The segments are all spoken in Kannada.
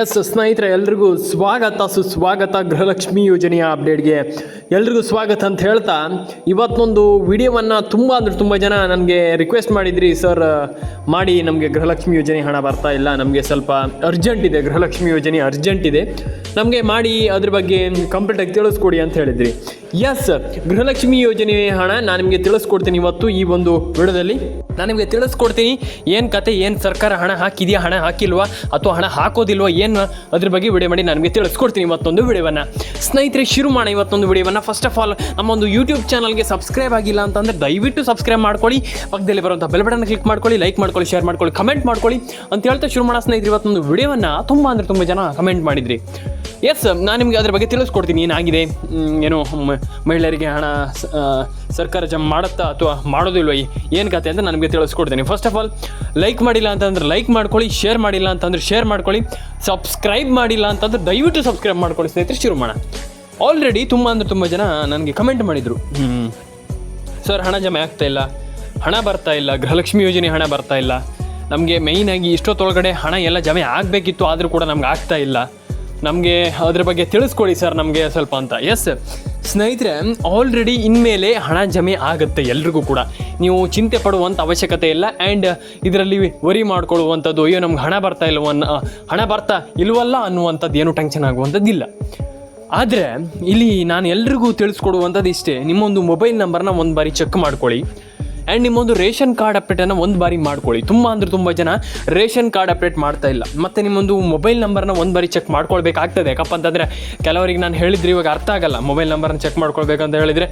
ಎಸ್ ಸ್ನೇಹಿತರೆ, ಎಲ್ರಿಗೂ ಸ್ವಾಗತ, ಸುಸ್ವಾಗತ ಗೃಹಲಕ್ಷ್ಮಿ ಯೋಜನೆಯ ಅಪ್ಡೇಟ್ಗೆ. ಎಲ್ರಿಗೂ ಸ್ವಾಗತ ಅಂತ ಹೇಳ್ತಾ, ಇವತ್ತೊಂದು ವಿಡಿಯೋವನ್ನು ತುಂಬ ಅಂದರೆ ತುಂಬ ಜನ ನನಗೆ ರಿಕ್ವೆಸ್ಟ್ ಮಾಡಿದ್ರಿ ಸರ್ ಮಾಡಿ ನಮಗೆ ಗೃಹಲಕ್ಷ್ಮಿ ಯೋಜನೆ ಹಣ ಬರ್ತಾ ಇಲ್ಲ, ನಮಗೆ ಸ್ವಲ್ಪ ಅರ್ಜೆಂಟ್ ಇದೆ, ಗೃಹಲಕ್ಷ್ಮಿ ಯೋಜನೆ ಅರ್ಜೆಂಟ್ ಇದೆ. ನಮಗೆ ಮಾಡಿ ಅದ್ರ ಬಗ್ಗೆ ಕಂಪ್ಲೀಟಾಗಿ ತಿಳಿಸ್ಕೊಡಿ ಅಂತ ಹೇಳಿದ್ರಿ. ಎಸ್ ಗೃಹಲಕ್ಷ್ಮಿ ಯೋಜನೆ ಹಣ ನಾನು ನಿಮಗೆ ತಿಳಿಸ್ಕೊಡ್ತೀನಿ ಇವತ್ತು ಈ ಒಂದು ವಿಡಿಯೋದಲ್ಲಿ. ನಾನು ನಿಮಗೆ ತಿಳಿಸ್ಕೊಡ್ತೀನಿ ಏನು ಕತೆ, ಏನು ಸರ್ಕಾರ ಹಣ ಹಾಕಿದೆಯಾ, ಹಣ ಹಾಕಿಲ್ವಾ, ಅಥವಾ ಹಣ ಹಾಕೋದಿಲ್ವಾ, ಏನು ಅದ್ರ ಬಗ್ಗೆ ವಿಡಿಯೋ ಮಾಡಿ ನಾನು ನಿಮಗೆ ತಿಳಿಸ್ಕೊಡ್ತೀನಿ ಇವತ್ತೊಂದು ವಿಡಿಯೋವನ್ನು. ಸ್ನೇಹಿತರೆ, ಶುರು ಮಾಡೋಣ ಇವತ್ತೊಂದು ವಿಡಿಯೋವನ್ನು. ಫಸ್ಟ್ ಆಫ್ ಆಲ್ ನಮ್ಮ ಒಂದು ಯೂಟ್ಯೂಬ್ ಚಾನಲ್ಗೆ ಸಬ್ಸ್ಕ್ರೈಬ್ ಆಗಿಲ್ಲ ಅಂತಂದರೆ ದಯವಿಟ್ಟು ಸಬ್ಸ್ಕ್ರೈಬ್ ಮಾಡ್ಕೊಳ್ಳಿ. ಪಕ್ಕದಲ್ಲಿ ಬರುವಂಥ ಬೆಲ್ ಬಟನ್ ಕ್ಲಿಕ್ ಮಾಡ್ಕೊಳ್ಳಿ ಲೈಕ್ ಮಾಡ್ಕೊಳ್ಳಿ ಶೇರ್ ಮಾಡ್ಕೊಳ್ಳಿ ಕಮೆಂಟ್ ಮಾಡ್ಕೊಳ್ಳಿ. ಅಂತ ಹೇಳ್ತಾ ಶುರು ಮಾಡೋ ಸ್ನೇಹಿತರೆ, ಇವತ್ತೊಂದು ವಿಡಿಯೋವನ್ನು. ತುಂಬ ಅಂದರೆ ತುಂಬ ಜನ ಕಮೆಂಟ್ ಮಾಡಿದ್ರಿ. ಎಸ್ ನಾನು ನಿಮಗೆ ಅದ್ರ ಬಗ್ಗೆ ತಿಳಿಸ್ಕೊಡ್ತೀನಿ. ಏನಾಗಿದೆ? ಏನು ಮಹಿಳೆಯರಿಗೆ ಹಣ ಸರ್ಕಾರ ಜಮ್ ಮಾಡುತ್ತಾ ಅಥವಾ ಮಾಡೋದಿಲ್ವ ಏನು ಕತೆ ಅಂತ ನನಗೆ ತಿಳಿಸ್ಕೊಡ್ತೀನಿ. ಫಸ್ಟ್ ಆಫ್ ಆಲ್ ಲೈಕ್ ಮಾಡಿಲ್ಲ ಅಂತಂದ್ರೆ ಲೈಕ್ ಮಾಡ್ಕೊಳ್ಳಿ ಶೇರ್ ಮಾಡಿಲ್ಲ ಅಂತಂದ್ರೆ ಶೇರ್ ಮಾಡ್ಕೊಳ್ಳಿ ಸಬ್ಸ್ಕ್ರೈಬ್ ಮಾಡಿಲ್ಲ ಅಂತಂದ್ರೆ ದಯವಿಟ್ಟು ಸಬ್ಸ್ಕ್ರೈಬ್ ಮಾಡ್ಕೊಳ್ಳಿ ಸ್ನೇಹಿತರೆ, ಶುರು ಮಾಡೋಣ. ಆಲ್ರೆಡಿ ತುಂಬ ಅಂದರೆ ತುಂಬ ಜನ ನನಗೆ ಕಮೆಂಟ್ ಮಾಡಿದರು. ಸರ್ ಹಣ ಜಮೆ ಆಗ್ತಾ ಇಲ್ಲ. ಹಣ ಬರ್ತಾ ಇಲ್ಲ. ಗೃಹಲಕ್ಷ್ಮಿ ಯೋಜನೆ ಹಣ ಬರ್ತಾ ಇಲ್ಲ. ನಮಗೆ ಮೇಯ್ನಾಗಿ ಇಷ್ಟೊತ್ತೊಳಗಡೆ ಹಣ ಎಲ್ಲ ಜಮೆ ಆಗಬೇಕಿತ್ತು, ಆದರೂ ಕೂಡ ನಮ್ಗೆ ಆಗ್ತಾ ಇಲ್ಲ. ನಮಗೆ ಅದ್ರ ಬಗ್ಗೆ ತಿಳಿಸ್ಕೊಡಿ ಸರ್ ನಮಗೆ ಸ್ವಲ್ಪ ಅಂತ. ಎಸ್ ಸ್ನೇಹಿತರೆ ಆಲ್ರೆಡಿ ಇನ್ಮೇಲೆ ಹಣ ಜಮೆ ಆಗುತ್ತೆ ಎಲ್ರಿಗೂ ಕೂಡ. ನೀವು ಚಿಂತೆ ಪಡುವಂಥ ಅವಶ್ಯಕತೆ ಇಲ್ಲ ಆ್ಯಂಡ್ ಇದರಲ್ಲಿ ವರಿ ಮಾಡ್ಕೊಳ್ಳುವಂಥದ್ದು, ಅಯ್ಯೋ, ನಮ್ಗೆ ಹಣ ಬರ್ತಾ ಇಲ್ವ ಅನ್ನೋ ಹಣ ಬರ್ತಾ ಇಲ್ವಲ್ಲ ಅನ್ನುವಂಥದ್ದು ಏನು ಟೆನ್ಷನ್ ಆಗುವಂಥದ್ದಿಲ್ಲ ಆದರೆ, ಇಲ್ಲಿ ನಾನು ಎಲ್ರಿಗೂ ತಿಳಿಸ್ಕೊಡುವಂಥದ್ದು ಇಷ್ಟೇ, ನಿಮ್ಮೊಂದು ಮೊಬೈಲ್ ನಂಬರ್ನ ಒಂದು ಬಾರಿ ಚೆಕ್ ಮಾಡ್ಕೊಳ್ಳಿ. ಆ್ಯಂಡ್ ನಿಮ್ಮೊಂದು ರೇಷನ್ ಕಾರ್ಡ್ ಅಪ್ಡೇಟನ್ನು ಒಂದು ಬಾರಿ ಮಾಡ್ಕೊಳ್ಳಿ. ತುಂಬ ಅಂದರೆ ತುಂಬ ಜನ ರೇಷನ್ ಕಾರ್ಡ್ ಅಪ್ಡೇಟ್ ಮಾಡ್ತಾ ಇಲ್ಲ. ಮತ್ತು ನಿಮ್ಮೊಂದು ಮೊಬೈಲ್ ನಂಬರ್ನ ಒಂದು ಬಾರಿ ಚೆಕ್ ಮಾಡ್ಕೊಳ್ಬೇಕಾಗ್ತದೆ. ಯಾಕಪ್ಪ ಅಂತಂದರೆ ಕೆಲವರಿಗೆ ನಾನು ಹೇಳಿದ್ರೆ ಇವಾಗ ಅರ್ಥ ಆಗಲ್ಲ. ಮೊಬೈಲ್ ನಂಬರ್ನ ಚೆಕ್ ಮಾಡ್ಕೊಳ್ಬೇಕಂತ ಹೇಳಿದರೆ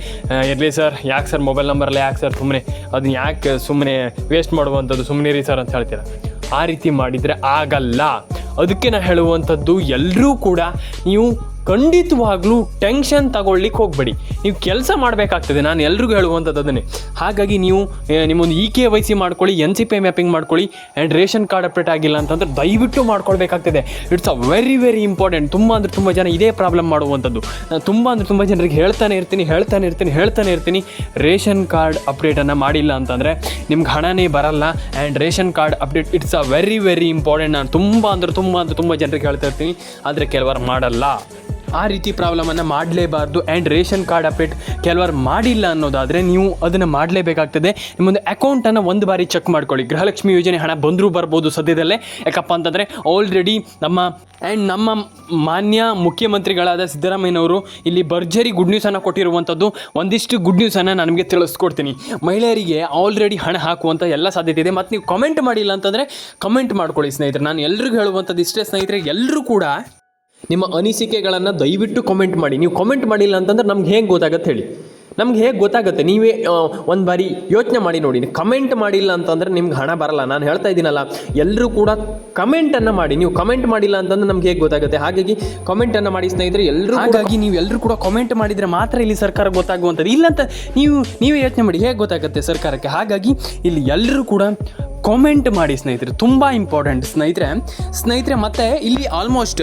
ಇರಲಿ ಸರ್ ಯಾಕೆ ಸರ್ ಮೊಬೈಲ್ ನಂಬರಲ್ಲ ಯಾಕೆ ಸರ್ ಸುಮ್ಮನೆ ಅದನ್ನ ಯಾಕೆ ಸುಮ್ಮನೆ ವೇಸ್ಟ್ ಮಾಡುವಂಥದ್ದು ಸುಮ್ಮನೆ ರೀ ಸರ್ ಅಂತ ಹೇಳ್ತೀರ? ಆ ರೀತಿ ಮಾಡಿದರೆ ಆಗಲ್ಲ. ಅದಕ್ಕೆ ನಾನು ಹೇಳುವಂಥದ್ದು ಎಲ್ಲರೂ ಕೂಡ ನೀವು ಖಂಡಿತವಾಗ್ಲೂ ಟೆನ್ಷನ್ ತಗೊಳ್ಲಿಕ್ಕೆ ಹೋಗಬೇಡಿ. ನೀವು ಕೆಲಸ ಮಾಡಬೇಕಾಗ್ತದೆ, ನಾನು ಎಲ್ರಿಗೂ ಹೇಳುವಂಥದ್ದು ಅದನ್ನೇ ಹಾಗಾಗಿ ನೀವು ನಿಮ್ಮೊಂದು ಇ ಕೆ ವೈ ಸಿ ಮಾಡ್ಕೊಳ್ಳಿ ಎನ್ ಸಿ ಪಿ ಮ್ಯಾಪಿಂಗ್ ಮಾಡ್ಕೊಳ್ಳಿ ಆ್ಯಂಡ್ ರೇಷನ್ ಕಾರ್ಡ್ ಅಪ್ಡೇಟ್ ಆಗಿಲ್ಲ ಅಂತಂದ್ರೆ ದಯವಿಟ್ಟು ಮಾಡ್ಕೊಳ್ಬೇಕಾಗ್ತದೆ. It's a very very important ತುಂಬ ಅಂದರೆ ತುಂಬ ಜನ ಇದೇ ಪ್ರಾಬ್ಲಮ್ ಮಾಡುವಂಥದ್ದು. ತುಂಬ ಅಂದರೆ ತುಂಬ ಜನರಿಗೆ ಹೇಳ್ತಾನೆ ಇರ್ತೀನಿ ಹೇಳ್ತಾನೆ ಇರ್ತೀನಿ ಹೇಳ್ತಾನೆ ಇರ್ತೀನಿ. ರೇಷನ್ ಕಾರ್ಡ್ ಅಪ್ಡೇಟನ್ನು ಮಾಡಿಲ್ಲ ಅಂತಂದರೆ ನಿಮ್ಗೆ ಹಣನೇ ಬರಲ್ಲ. And ration card update it's a very very important ನಾನು ತುಂಬ ಅಂದರೆ ತುಂಬ ಅಂದರೆ ತುಂಬ ಜನರಿಗೆ ಹೇಳ್ತಾ ಇರ್ತೀನಿ. ಆದರೆ ಕೆಲವರು ಮಾಡಲ್ಲ. ಆ ರೀತಿ ಪ್ರಾಬ್ಲಮನ್ನು ಮಾಡಲೇಬಾರ್ದು ಆ್ಯಂಡ್ ರೇಷನ್ ಕಾರ್ಡ್ ಅಪ್ಡೇಟ್ ಕೆಲವರು ಮಾಡಿಲ್ಲ ಅನ್ನೋದಾದರೆ ನೀವು ಅದನ್ನು ಮಾಡಲೇಬೇಕಾಗ್ತದೆ. ನಿಮ್ಮೊಂದು ಅಕೌಂಟನ್ನು ಒಂದು ಬಾರಿ ಚೆಕ್ ಮಾಡ್ಕೊಳ್ಳಿ. ಗೃಹಲಕ್ಷ್ಮಿ ಯೋಜನೆ ಹಣ ಬಂದರೂ ಬರ್ಬೋದು ಸದ್ಯದಲ್ಲೇ. ಯಾಕಪ್ಪ ಅಂತಂದರೆ ಆಲ್ರೆಡಿ ನಮ್ಮ ಆ್ಯಂಡ್ ನಮ್ಮ ಮಾನ್ಯ ಮುಖ್ಯಮಂತ್ರಿಗಳಾದ ಸಿದ್ದರಾಮಯ್ಯನವರು ಇಲ್ಲಿ ಭರ್ಜರಿ ಗುಡ್ ನ್ಯೂಸನ್ನು ಕೊಟ್ಟಿರುವಂಥದ್ದು ಒಂದಿಷ್ಟು ಗುಡ್ ನ್ಯೂಸನ್ನು ನಾನು ನಿಮಗೆ ತಿಳಿಸ್ಕೊಡ್ತೀನಿ. ಮಹಿಳೆಯರಿಗೆ ಆಲ್ರೆಡಿ ಹಣ ಹಾಕುವಂಥ ಎಲ್ಲ ಸಾಧ್ಯತೆ ಇದೆ. ಮತ್ತು ನೀವು ಕಮೆಂಟ್ ಮಾಡಿಲ್ಲ ಅಂತಂದರೆ ಕಮೆಂಟ್ ಮಾಡ್ಕೊಳ್ಳಿ ಸ್ನೇಹಿತರೆ. ನಾನು ಎಲ್ರಿಗೂ ಹೇಳುವಂಥದ್ದು ಇಷ್ಟೇ ಸ್ನೇಹಿತರೆ. ಎಲ್ಲರೂ ಕೂಡ ನಿಮ್ಮ ಅನಿಸಿಕೆಗಳನ್ನು ದಯವಿಟ್ಟು ಕಮೆಂಟ್ ಮಾಡಿ. ನೀವು ಕಮೆಂಟ್ ಮಾಡಿಲ್ಲ ಅಂತಂದ್ರೆ ನಮ್ಗೆ ಹೇಗೆ ಗೊತ್ತಾಗತ್ತೆ ಹೇಳಿ. ನಮ್ಗೆ ಹೇಗೆ ಗೊತ್ತಾಗುತ್ತೆ? ನೀವೇ ಒಂದು ಬಾರಿ ಯೋಚನೆ ಮಾಡಿ ನೋಡಿ. ಕಮೆಂಟ್ ಮಾಡಿಲ್ಲ ಅಂತಂದರೆ ನಿಮ್ಗೆ ಹಣ ಬರಲ್ಲ. ನಾನು ಹೇಳ್ತಾ ಇದ್ದೀನಲ್ಲ. ಎಲ್ಲರೂ ಕೂಡ ಕಮೆಂಟನ್ನು ಮಾಡಿ. ನೀವು ಕಮೆಂಟ್ ಮಾಡಿಲ್ಲ ಅಂತಂದ್ರೆ ನಮ್ಗೆ ಹೇಗೆ ಗೊತ್ತಾಗುತ್ತೆ? ಹಾಗಾಗಿ ಕಮೆಂಟನ್ನು ಮಾಡಿ ಸ್ನೇಹಿತರೆ ಎಲ್ಲರೂ ಹಾಗಾಗಿ ನೀವು ಎಲ್ಲರೂ ಕೂಡ ಕಮೆಂಟ್ ಮಾಡಿದರೆ ಮಾತ್ರ ಇಲ್ಲಿ ಸರ್ಕಾರ ಗೊತ್ತಾಗುವಂಥದ್ದು. ಇಲ್ಲಂತ ನೀವು, ನೀವೇ ಯೋಚನೆ ಮಾಡಿ. ಹೇಗೆ ಗೊತ್ತಾಗುತ್ತೆ ಸರ್ಕಾರಕ್ಕೆ? ಹಾಗಾಗಿ ಇಲ್ಲಿ ಎಲ್ಲರೂ ಕೂಡ ಕಾಮೆಂಟ್ ಮಾಡಿ ಸ್ನೇಹಿತರೆ. ತುಂಬ ಇಂಪಾರ್ಟೆಂಟ್ ಸ್ನೇಹಿತರೆ. ಸ್ನೇಹಿತರೆ, ಮತ್ತೆ ಇಲ್ಲಿ ಆಲ್ಮೋಸ್ಟ್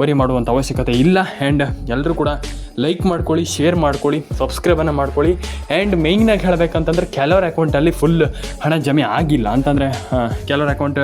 ವರಿ ಮಾಡುವಂಥ ಅವಶ್ಯಕತೆ ಇಲ್ಲ. ಆ್ಯಂಡ್ ಎಲ್ಲರೂ ಕೂಡ ಲೈಕ್ ಮಾಡ್ಕೊಳ್ಳಿ ಶೇರ್ ಮಾಡ್ಕೊಳ್ಳಿ ಸಬ್ಸ್ಕ್ರೈಬನ್ನು ಮಾಡ್ಕೊಳ್ಳಿ. ಆ್ಯಂಡ್ ಮೇಯ್ನಾಗಿ ಹೇಳಬೇಕಂತಂದ್ರೆ ಕೆಲವರ ಅಕೌಂಟಲ್ಲಿ ಫುಲ್ ಹಣ ಜಮೆ ಆಗಿಲ್ಲ. ಅಂತಂದರೆ ಕೆಲವರ ಅಕೌಂಟ್